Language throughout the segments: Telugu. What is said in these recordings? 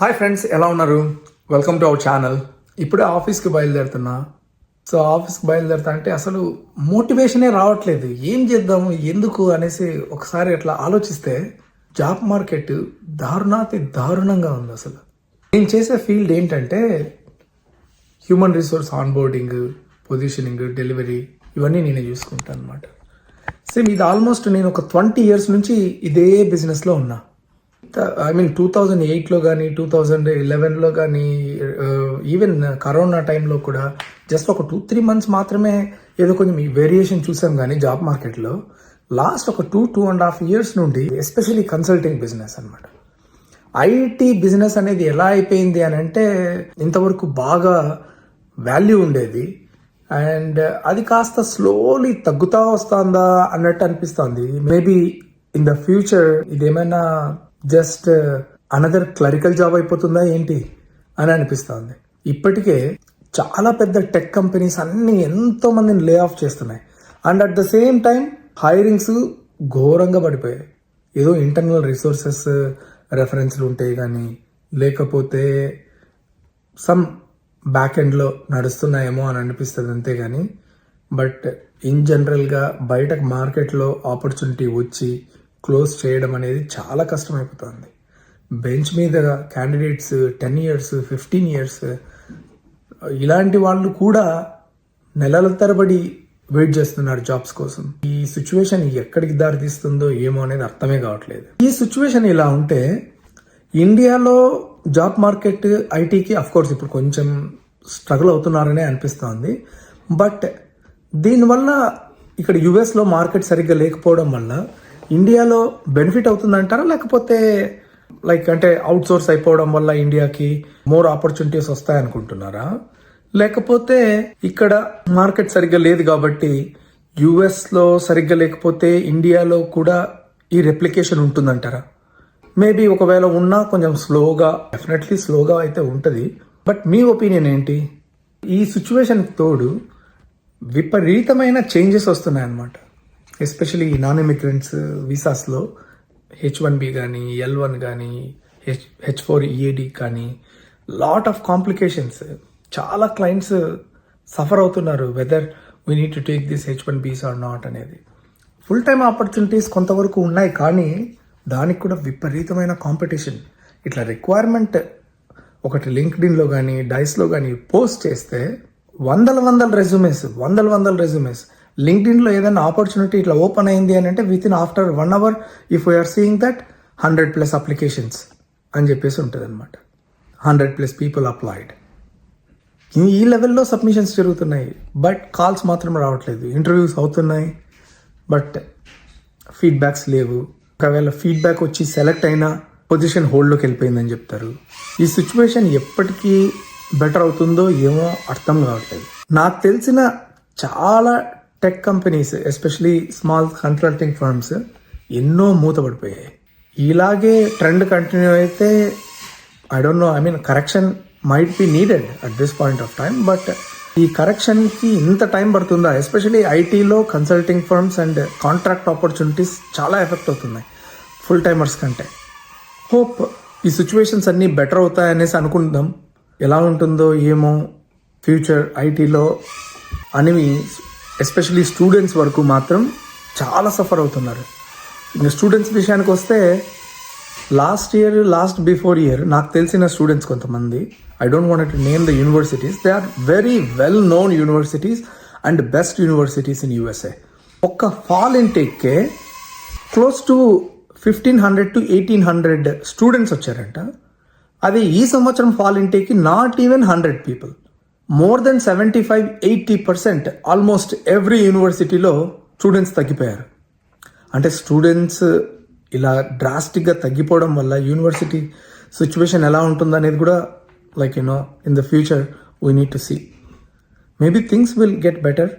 హాయ్ ఫ్రెండ్స్ ఎలా ఉన్నారు? వెల్కమ్ టు అవర్ ఛానల్ ఇప్పుడే ఆఫీస్కి బయలుదేరుతున్నా. సో ఆఫీస్కి బయలుదేరుతా అంటే అసలు మోటివేషనే రావట్లేదు. ఏం చేద్దాము ఎందుకు అనేసి ఒకసారి అట్లా ఆలోచిస్తే జాబ్ మార్కెట్ దారుణాతి దారుణంగా ఉంది అసలు. నేను చేసే ఫీల్డ్ ఏంటంటే human resource onboarding positioning delivery ఇవన్నీ నేనే చూసుకుంటాను అనమాట సేమ్ ఇది ఆల్మోస్ట్ నేను ఒక ట్వంటీ ఇయర్స్ నుంచి ఇదే బిజినెస్లో ఉన్నా. ఐ మీన్ టూ థౌజండ్ ఎయిట్లో కానీ టూ థౌజండ్ లెవెన్లో కానీ ఈవెన్ కరోనా టైంలో కూడా జస్ట్ ఒక టూ త్రీ మంత్స్ మాత్రమే ఏదో కొంచెం ఈ వేరియేషన్ చూసాం కానీ జాబ్ మార్కెట్లో లాస్ట్ ఒక two two and half years నుండి ఎస్పెషలీ కన్సల్టింగ్ బిజినెస్ అనమాట ఐటీ బిజినెస్ అనేది ఎలా అయిపోయింది అని అంటే ఇంతవరకు బాగా వాల్యూ ఉండేది. అండ్ uh, అది కాస్త స్లోలీ తగ్గుతా వస్తుందా అన్నట్టు అనిపిస్తుంది. మేబీ ఇన్ ద ఫ్యూచర్ ఇదేమైనా జస్ట్ అనదర్ క్లరికల్ జాబ్ అయిపోతుందా ఏంటి అని అనిపిస్తుంది. ఇప్పటికే చాలా పెద్ద టెక్ కంపెనీస్ అన్ని ఎంతో మందిని లే ఆఫ్ చేస్తున్నాయి. And at the same time hirings ఘోరంగా పడిపోయాయి. ఏదో ఇంటర్నల్ రిసోర్సెస్ రెఫరెన్స్లు ఉంటాయి కానీ లేకపోతే సమ్ బ్యాక్ ఎండ్లో నడుస్తున్నాయేమో అని అనిపిస్తుంది అంతే కానీ బట్ ఇన్ జనరల్గా బయటకు మార్కెట్లో ఆపర్చునిటీ వచ్చి క్లోజ్ చేయడం అనేది చాలా కష్టమైపోతుంది. బెంచ్ మీద candidates ten years fifteen years ఇలాంటి వాళ్ళు కూడా నెలల తరబడి వెయిట్ చేస్తున్నారు జాబ్స్ కోసం. ఈ సిచ్యువేషన్ ఎక్కడికి దారితీస్తుందో ఏమో అనేది అర్థమే కావట్లేదు. ఈ సిచ్యువేషన్ ఇలా ఉంటే ఇండియాలో జాబ్ మార్కెట్ ఐటీకి అఫ్ కోర్స్ ఇప్పుడు కొంచెం స్ట్రగుల్ అవుతున్నారనే అనిపిస్తోంది. బట్ దీనివల్ల ఇక్కడ యుఎస్లో మార్కెట్ సరిగ్గా లేకపోవడం వల్ల ఇండియాలో బెనిఫిట్ అవుతుందంటారా? లేకపోతే లైక్ అంటే అవుట్ సోర్స్ అయిపోవడం వల్ల ఇండియాకి మోర్ ఆపర్చునిటీస్ వస్తాయి అనుకుంటున్నారా? లేకపోతే ఇక్కడ మార్కెట్ సరిగ్గా లేదు కాబట్టి యుఎస్లో సరిగ్గా లేకపోతే ఇండియాలో కూడా ఈ రెప్లికేషన్ ఉంటుందంటారా? మేబీ ఒకవేళ ఉన్నా కొంచెం స్లోగా డెఫినెట్లీ స్లోగా అయితే ఉంటుంది. బట్ మీ ఒపీనియన్ ఏంటి? ఈ సిచ్యువేషన్ తోడు విపరీతమైన చేంజెస్ వస్తున్నాయి అన్నమాట ఎస్పెషలీ నాన్ ఇమిగ్రెంట్స్ వీసాస్లో హెచ్ వన్ బి కానీ ఎల్ వన్ కానీ హెచ్ హెచ్ ఫోర్ ఈఏడి కానీ లాట్ ఆఫ్ కాంప్లికేషన్స్ చాలా క్లయింట్స్ సఫర్ uh, అవుతున్నారు whether we need to take this H one Bs or not అనేది. ఫుల్ టైమ్ ఆపర్చునిటీస్ కొంతవరకు ఉన్నాయి కానీ దానికి కూడా విపరీతమైన కాంపిటీషన్ ఇట్లా రిక్వైర్మెంట్ ఒకటి లింక్డ్ఇన్లో కానీ డైస్లో కానీ పోస్ట్ చేస్తే వందల వందల రెజ్యూమేస్ వందల వందల రెజ్యూమేస్ లింక్డ్ఇన్లో ఏదైనా ఆపర్చునిటీ ఇట్లా ఓపెన్ అయింది అని అంటే with in after one hour if we're seeing that hundred plus applications అని చెప్పేసి ఉంటుంది అనమాట హండ్రెడ్ ప్లస్ పీపుల్ అప్లైడ్ ఈ లెవెల్లో సబ్మిషన్స్ జరుగుతున్నాయి బట్ కాల్స్ మాత్రం రావట్లేదు. ఇంటర్వ్యూస్ అవుతున్నాయి బట్ ఫీడ్బ్యాక్స్ లేవు. ఒకవేళ ఫీడ్బ్యాక్ వచ్చి సెలెక్ట్ అయినా పొజిషన్ హోల్డ్లోకి వెళ్ళిపోయిందని చెప్తారు. ఈ సిచ్యువేషన్ ఎప్పటికీ బెటర్ అవుతుందో ఏమో అర్థం కావట్లేదు. నాకు తెలిసిన చాలా tech companies especially small consulting firms ఎన్నో మూతపడిపోయాయి. ఇలాగే ట్రెండ్ కంటిన్యూ అయితే I don't know I mean correction might be needed at this point of time but ఈ కరెక్షన్కి ఇంత టైం పడుతుందా? ఎస్పెషలీ ఐటీలో consulting firms and contract opportunities చాలా ఎఫెక్ట్ అవుతున్నాయి ఫుల్ టైమర్స్ కంటే. హోప్ ఈ సిచ్యువేషన్స్ అన్నీ బెటర్ అవుతాయనేసి అనుకుందాం ఎలా ఉంటుందో ఏమో ఫ్యూచర్ ఐటీలో అనేవి ఎస్పెషలీ స్టూడెంట్స్ వరకు మాత్రం చాలా సఫర్ అవుతున్నారు. ఇంకా స్టూడెంట్స్ విషయానికి వస్తే last year last before year నాకు తెలిసిన స్టూడెంట్స్ కొంతమంది I don't want to name the universities they are very well known universities and best universities in USA. ఒక్క ఫాల్ ఇన్ టేక్కే close to fifteen hundred to eighteen hundred students వచ్చారంట. అది ఈ సంవత్సరం fall ఇంటేక్కి not even hundred people. More than seventy five eighty percent almost every యూనివర్సిటీలో స్టూడెంట్స్ తగ్గిపోయారు అంటే స్టూడెంట్స్ ఇలా డ్రాస్టిక్గా తగ్గిపోవడం వల్ల యూనివర్సిటీ సిచ్యువేషన్ ఎలా ఉంటుందనేది కూడా like you know in the future we need to see maybe things will get better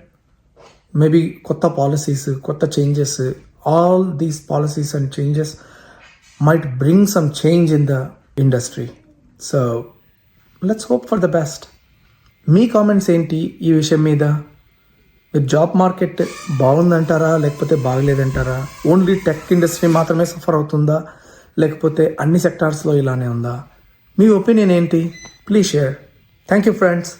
maybe కొత్త పాలసీస్ కొత్త changes all these policies and changes might bring some change in the industry so let's hope for the best me comments ఏంటి ఈ విషయం మీద? జాబ్ మార్కెట్ బాగుందంటారా? లేకపోతే బాగలేదంటారా? ఓన్లీ టెక్ ఇండస్ట్రీ మాత్రమే సఫర్ అవుతుందా? లేకపోతే అన్ని సెక్టార్స్లో ఇలానే ఉందా? మీ ఒపీనియన్ ఏంటి? Please share thank you friends